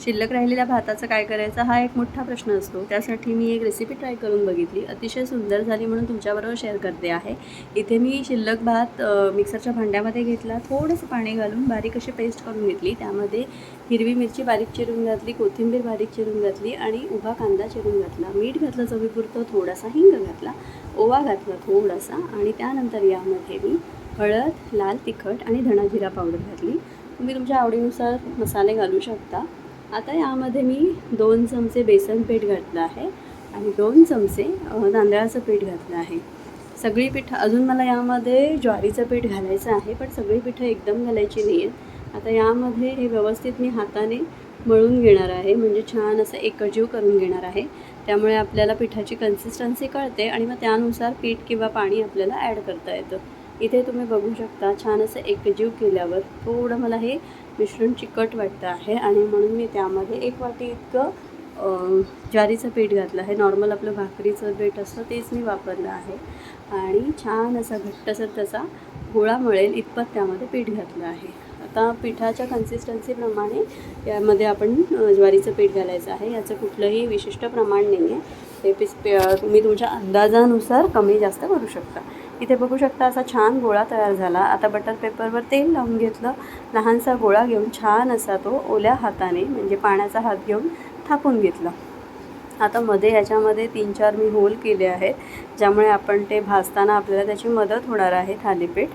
शिल्लक राहिलेल्या भाताचं काय करायचं हा एक मोठा प्रश्न असतो. त्यासाठी मी एक रेसिपी ट्राय करून बघितली. अतिशय सुंदर झाली म्हणून तुमच्याबरोबर शेअर करते आहे. इथे मी शिल्लक भात मिक्सरच्या भांड्यामध्ये घेतला. थोडंसं पाणी घालून बारीक अशी पेस्ट करून घेतली. त्यामध्ये हिरवी मिरची बारीक चिरून घातली कोथिंबीर बारीक चिरून घातली आणि उभा कांदा चिरून घातला. मीठ घातलं चवीपुरतं थोडासा हिंग घातला ओवा घातला थोडासा आणि त्यानंतर यामध्ये मी हळद लाल तिखट आणि धणा जिरा पावडर घातली. तुम्ही तुमच्या आवडीनुसार मसाले घालू शकता. आता यामध्ये मी दोन चमचे बेसन पीठ घातलं आहे आणि दोन चमचे तांदळाचं पीठ घातलं आहे. सगळी पिठं अजून मला यामध्ये ज्वारीचं पीठ घालायचं आहे पण सगळी पिठं एकदम घालायची नाही आहेत आता यामध्ये हे व्यवस्थित मी हाताने मळून घेणार आहे म्हणजे छान असं एकजीव करून घेणार आहे. त्यामुळे आपल्याला पिठाची कन्सिस्टन्सी कळते आणि मग त्यानुसार पीठ किंवा पाणी आपल्याला ॲड करता येतं. इथे तुम्ही बघू शकता छान असं एकजीव केल्यावर थोडं मला हे मिश्रण चिकट वाटतं आहे. आणि म्हणून मी त्यामध्ये एक वाटी इतकं ज्वारीचं पीठ घातलं आहे. नॉर्मल आपलं भाकरीचं पीठ असतं तेच मी वापरलं आहे. आणि छान असा घट्टसर त्याचा गोळा मिळेल इतपत त्यामध्ये पीठ घातलं आहे. आता पिठाच्या कन्सिस्टन्सीप्रमाणे यामध्ये आपण ज्वारीचं पीठ घालायचं आहे. याचं कुठलंही विशिष्ट प्रमाण नाही आहे ते पीस तुम्ही तुमच्या अंदाजानुसार कमी जास्त करू शकता. इथे बघू शकता असा छान गोळा तयार झाला. आता बटर पेपरवर तेल लावून घेतलं. लहानसा गोळा घेऊन छान असा तो ओल्या हाताने म्हणजे पाण्याचा हात घेऊन थापून घेतला. आता मध्ये याच्यामध्ये तीन चार मी होल केले आहेत ज्यामुळे आपण ते भाजताना आपल्याला त्याची मदत होणार आहे थालीपीठ.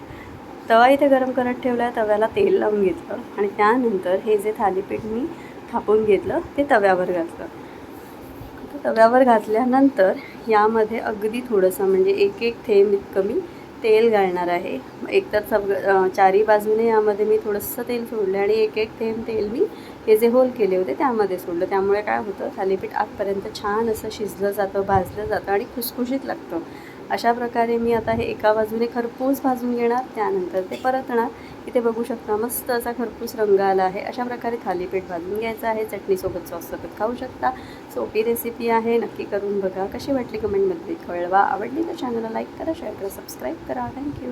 तवा इथे गरम करत ठेवला आहे तव्याला तेल लावून घेतलं. आणि त्यानंतर हे जे थालीपीठ मी थापून घेतलं ते तव्यावर घातलं. तव्यावर घातल्यानंतर यामध्ये अगदी थोडंसं म्हणजे एक एक थेंब इतकं मी तेल घालणार आहे. एकतर सग चारी बाजूने यामध्ये मी थोडंसं तेल सोडलं आणि एक एक थेंब तेल मी हे जे होल केले होते त्यामध्ये सोडलं. त्यामुळे काय होतं थालीपीठ आतपर्यंत छान असं शिजलं जातं भाजलं जातं आणि खुसखुशीत लागतं. अशा प्रकारे मी आता हे एका बाजूने खरपूस भाजून घेणार त्यानंतर ते परतणार. इथे बघू शकता मस्त असा खरपूस रंग आला आहे. अशा प्रकारे थालीपीठ भाजून घ्यायचं आहे. चटणीसोबत सॉससोबत खाऊ शकता. सोपी रेसिपी आहे. नक्की करून बघा. कशी वाटली कमेंटमध्ये कळवा. आवडली तर चॅनलला लाईक करा शेअर करा सबस्क्राईब करा. थँक्यू